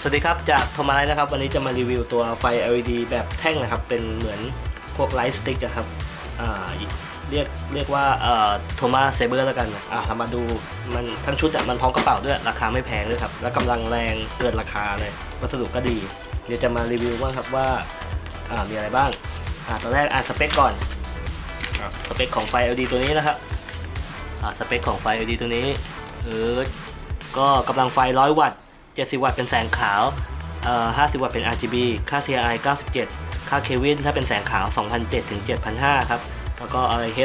สวัสดีครับ จากโทมัสนะครับ วันนี้จะมารีวิวตัวไฟ LED แบบแท่งนะครับ เป็นเหมือนพวกไลท์สติ๊กนะครับอ่าเรียกเรียกว่าเอ่อโทมัสเซเบอร์แล้วกันนะอ่าเรามาดูมันทั้งชุดอะมันพร้อมกระเป๋าด้วย ราคาไม่แพงด้วยครับ แล้วกำลังแรงเกินราคาเลย วัสดุก็ดี เดี๋ยวจะมารีวิวว่างครับว่าอ่ามีอะไรบ้างอ่าตอนแรกอ่านสเปคก่อนอ่าสเปคของไฟ LED ตัวนี้นะครับอ่าสเปคของไฟ LED ตัวนี้เออก็กำลังไฟ 100 วัตต์ 70 วัตต์เป็นแสงขาวเอ่อ50 วัตต์เป็น RGB ค่า CRI 97 ค่าเควินถ้าเป็นแสงขาว 2,007ถึง7,500 ครับ แล้วก็อะไร H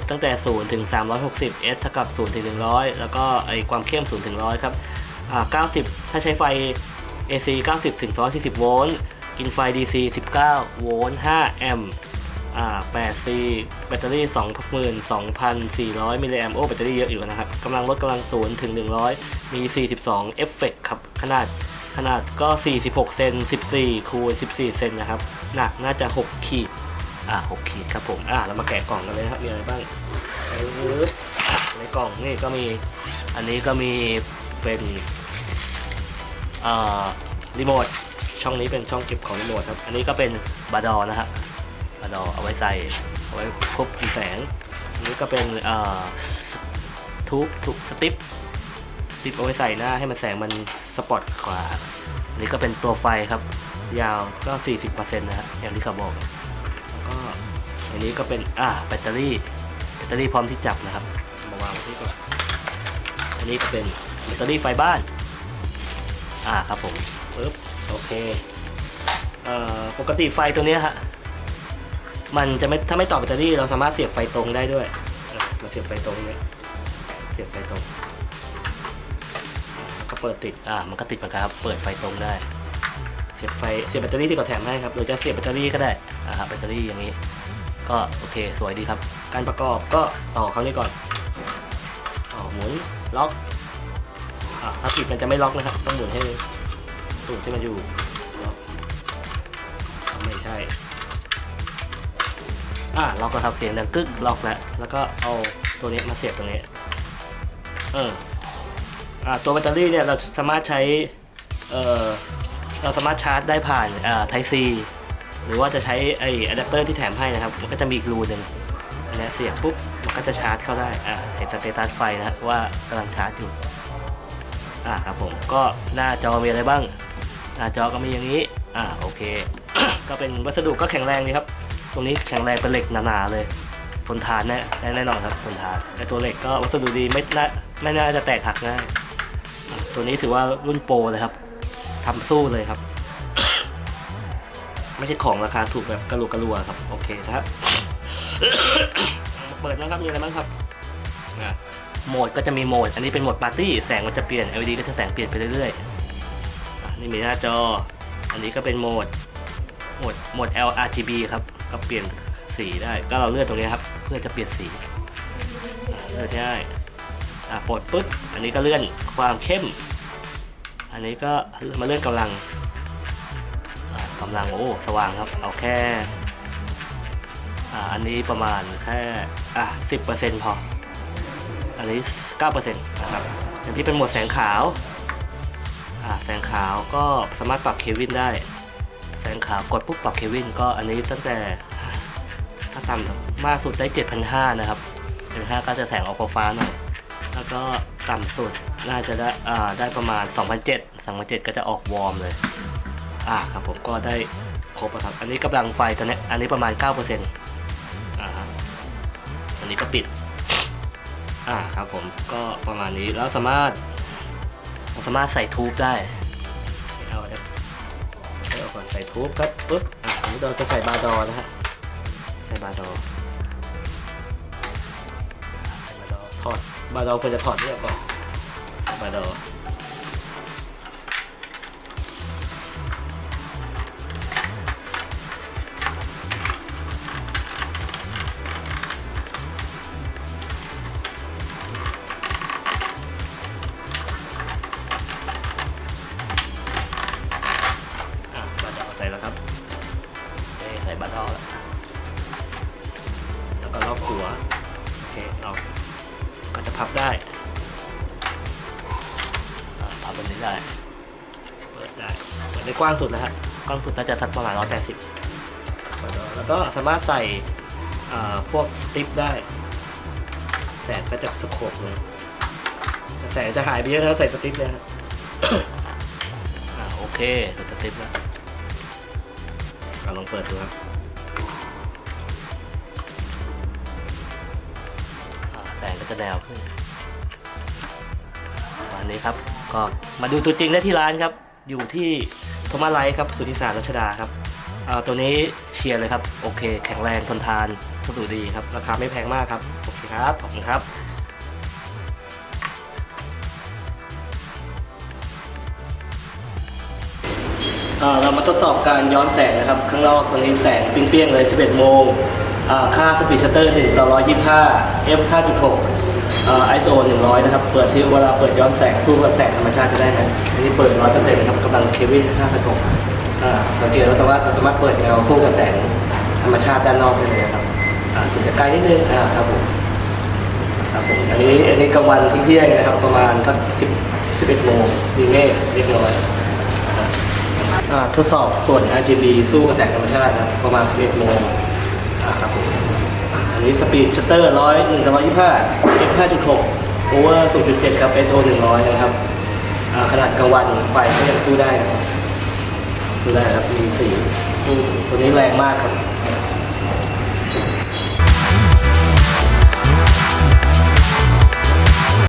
H ตั้งแต่ 0 ถึง 360 S เท่ากับ 0 ถึง 100 แล้วก็ไอความเข้ม 0 ถึง 100 ครับอ่า90 ถ้าใช้ไฟ AC 90 ถึง140 โวลต์ กินไฟ DC 19 โวลต์ 5 แอมป์ 8C แบตเตอรี่ 22,400 มิลลิแอมป์โอ้แบตเตอรี่เยอะอยู่นะครับกำลังลดกำลัง0ถึง 100 มี 42 เอฟเฟกครับ ขนาดขนาดก็ 46 เซน 14 คูณ 14 เซนนะครับ หนักน่าจะ 6 ขีด อ่า 6 ขีดครับผม อ่าเรามาแกะกล่องกันเลยครับ มีอะไรบ้างในกล่องนี่ก็มี อันนี้ก็มีเป็นอ่ารีโมทช่องนี้เป็นช่องเก็บของรีโมทครับ อันนี้ก็เป็นบาดอนะครับ บาดอเอาไว้ใส่เอาไว้ควบคุมแสงนี้ก็เป็นทูบทูบสติปสติปเอาไว้ใส่หน้าให้มันแสงมันสปอตกว่าอันนี้ก็เป็นตัวไฟครับ ยาวก็ 40%นะฮะอย่างที่เขาบอกแล้วก็อันนี้ก็เป็นอ่าแบตเตอรี่แบตเตอรี่พร้อมที่จับนะครับมาวางไว้ที่ก่อนอันนี้ก็เป็นแบตเตอรี่ไฟบ้าน อ่าครับผมปึ๊บโอเคเอ่อปกติไฟตัวนี้ฮะ มันจะไม่ถ้าไม่ต่อแบตเตอรี่เราสามารถเสียบไฟตรงได้ด้วยมาเสียบไฟตรงเนี่ยเสียบไฟตรงก็เปิดติดอ่ามันก็ติดเหมือนกันครับเปิดไฟตรงได้ เสียบไฟเสียบแบตเตอรี่ที่เขาแถมให้ครับหรือจะเสียบแบตเตอรี่ก็ได้อ่าครับแบตเตอรี่อย่างนี้ ก็โอเคสวยดีครับ การประกอบก็ต่อครั้งนี้ก่อนต่อหมุนล็อกอ่าถ้าปิดมันจะไม่ล็อกนะครับ ต้องหมุนให้ตูดที่มันอยู่ล็อกไม่ใช่ อ่าล็อกแล้วครับเสียงดังกึกล็อกแล้วแล้วก็เอาตัวนี้มาเสียบตรงนี้เอออ่าตัวแบตเตอรี่เนี่ยเราสามารถใช้เออเราสามารถชาร์จได้ผ่านอ่า Type C หรือว่าจะใช้ไอ้อะแดปเตอร์ที่แถมให้นะครับ มันก็จะมีอีกรูหนึ่งอันนี้เสียบปุ๊บ มันก็จะชาร์จเข้าได้ อ่าเห็นสเตตัสไฟนะว่ากำลังชาร์จอยู่ อ่าครับผมก็หน้าจอมีอะไรบ้าง หน้าจอก็มีอย่างนี้ อ่าโอเค ก็เป็นวัสดุก็แข็งแรงดีครับ ตรงนี้แข็งแรงเป็นเหล็กหนาๆเลยทนทานแน่แน่นอนครับทนทานแต่ตัวเหล็กก็วัสดุดีไม่น่าไม่น่าจะแตกหักง่ายอะตัวนี้ถือว่ารุ่นโปรเลยครับทำสู้เลยครับ ไม่ใช่ของราคาถูกแบบกระลุกกระลัวครับ โอเคนะครับเปิดนะครับมีอะไรบ้างครับอะโหมดก็จะมีโหมด อันนี้เป็นโหมดปาร์ตี้แสงมันจะเปลี่ยน LED ก็จะแสงเปลี่ยนไปเรื่อยๆอะนี่มีหน้าจอ อันนี้ก็เป็นโหมดโหมดโหมด LRGB ครับ ก็เปลี่ยนสีได้ ก็เราเลื่อนตรงนี้ครับ เพื่อจะเปลี่ยนสีเลื่อนได้อะปลดปึ๊บอันนี้ก็เลื่อนความเข้ม อันนี้ก็มาเลื่อนกำลังอ่ากำลังโอ้สว่างครับเอาแค่อ่าอันนี้ประมาณแค่อะสิบเปอร์เซ็นต์พอ อันนี้เก้าเปอร์เซ็นต์นะครับอันที่เป็นโหมดแสงขาวอ่าแสงขาวก็สามารถปรับเควินได้ สงขาวกดปุ๊บปรับเควินก็อันนี้ตั้งแต่ถ้าต่ำมากสุดได้ 7,500 นะครับ7,500 ก็จะแสงออกฟ้าหน่อย แล้วก็ต่ำสุดน่าจะได้อ่าได้ประมาณ2,007 2,007ก็จะออกวอร์มเลย อ่าครับผมก็ได้ครบครับ อันนี้กำลังไฟตอนนี้อันนี้ประมาณ 9%อ่าอันนี้ก็ปิด อ่าครับผมก็ประมาณนี้แล้วสามารถสามารถใส่ทูบได้ ก่อนใส่ทูบครับปุ๊บอะนี่เราจะใส่บาดอนะฮะใส่บาดอใส่บาดอถอดบาดอควรจะถอดเนี่ยก่อนบาดอ ใส่แล้วครับเอ้ใส่บาดอแล้วแล้วก็รอบหัวโอเคเราก็จะพับได้อะพับแบบนี้ได้ เปิดได้ เปิดได้กว้างสุดนะฮะกว้างสุดน่าจะสักประมาณ180แล้วก็สามารถใส่อ่าพวกสติปได้แสงก็จะสโคปเลยแต่แสงจะหายไปเยอะถ้าใส่สติปเลยฮะอ่าโอเคใส่สติปแล้ว อะลองเปิดดูครับแสงก็จะแนวขึ้นวันนี้ครับ ก็มาดูตัวจริงได้ที่ร้านครับ อยู่ที่โทมาไลท์ครับ สุทธิสารรัชดาครับตัวนี้เชียร์เลยครับ โอเค แข็งแรงทนทานสดุดีครับ ราคาไม่แพงมากครับ โอเคครับ ขอบคุณครับ เรามาทดสอบการย้อนแสงนะครับ ข้างนอกตรงนี้แสงเปรี้ยงๆเลย 11 โมงค่าสปีดชัตเตอร์1ต่อ125 f 5.6อ่า ISO 100 นะครับ เปิดที่เวลาเปิดย้อนแสงสู้กับแสงธรรมชาติจะได้ไหมอันนี้เปิด 100%นะครับกำลังเควิน5.6สังเกตเราสามารถเราสามารถเปิดเงาสู้กับแสงธรรมชาติด้านนอกได้เลยนะครับถึงจะไกลนิดนึงอ่าครับผมครับผมอันนี้อันนี้กลางวันเที่ยงนะครับประมาณสัก10 11โมงมีเมฆเล็กน้อย ทดสอบส่วน RGB สู้กับแสงธรรมชาตินะประมาณ 11โมงครับผมอันนี้สปีดชัตเตอร์ร้อยหนึ่งร้อยยี่ห้า f ห้าจุดหกโอเวอร์ศูนย์จุดเจ็ดครับ ISO หนึ่งร้อยนะครับขนาดกลางวันไฟก็ยังสู้ได้นะสู้ได้ครับมีสีสู้ตัวนี้แรงมากครับ